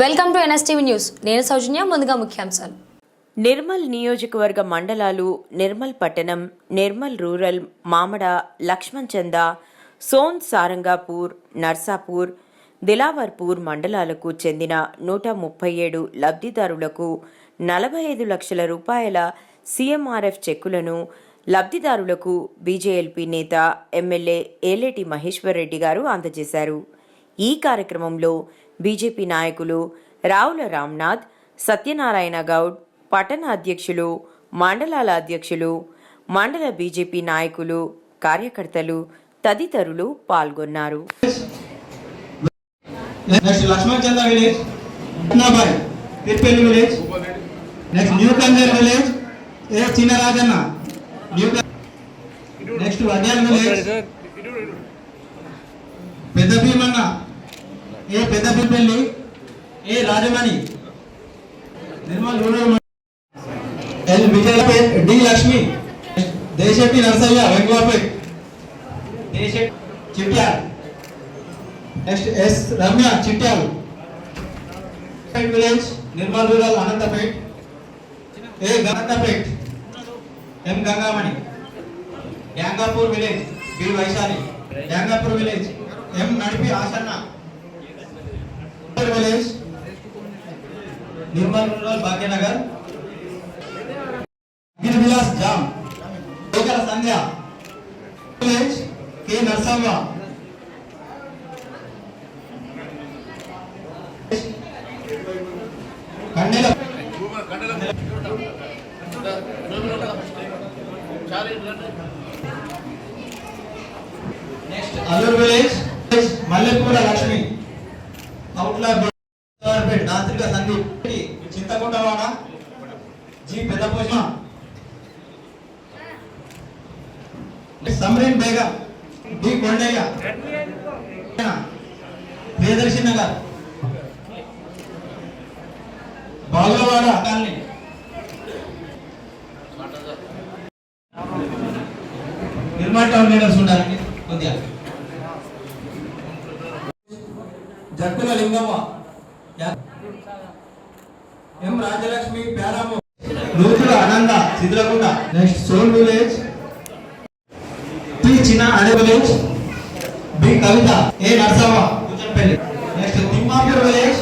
Welcome to NSTV news. నేను సౌజన్య ముందుగా ముఖ్యాంశాలు. నిర్మల్ నియోజకవర్గ మండలాలు నిర్మల్ పట్టణం నిర్మల్ రూరల్ మామడ లక్ష్మణ్ చంద సోన్ సారంగాపూర్ నర్సాపూర్ దిలావర్పూర్ మండలాలకు చెందిన నూట ముప్పై ఏడు లబ్ధిదారులకు నలభై ఐదు లక్షల రూపాయల సీఎంఆర్ఎఫ్ చెక్కులను లబ్ధిదారులకు బీజేఎల్పీ నేత ఎమ్మెల్యే ఏలేటి మహేశ్వర్ రెడ్డి గారు అందజేశారు. ఈ కార్యక్రమంలో బీజేపీ నాయకులు రావుల రామ్నాథ్ సత్యనారాయణ గౌడ్ పట్టణ అధ్యక్షులు మండలాల అధ్యక్షులు మండల బీజేపీ నాయకులు కార్యకర్తలు తదితరులు పాల్గొన్నారు. Next Laxman Chandra village village next new village A Chinna Rajanna new next village Pedda Bheemanna A Pedda Bheepalli A Rajamani? Nirmal rural మండలం. L Vijaypet D Lakshmi. Desetti Narasaiah Vengalpet Desetti Chityal. Next S Ramya Chityal. Village Nirmal rural Anantapet. A Anantapet M Gangamani. Yangapur village B Vaishali. Yangapur village. M Nadipi Asanna. Village Nirmal rural Bhagyanagar Giri Vilas Jam Ekala Sandhya village K Narsamma Kandela next Alluru village Mallepula Lakshmi Outlapet Sandeep Chintakuntawada G Peddaposha Samreen Begum. D Kondaiah. Priyadarshi Nagar. Bagulawada. Colony Nirmal town leaders ఉండాలండి. కొద్దిగా. Jakkula Lingamma. M Rajalakshmi పేరాము. Nuthula Ananda Sidrakunda next soul village. Chinna Ade village. B Kavitha. A Narsavva Kuchampalli. Next Timmapur village.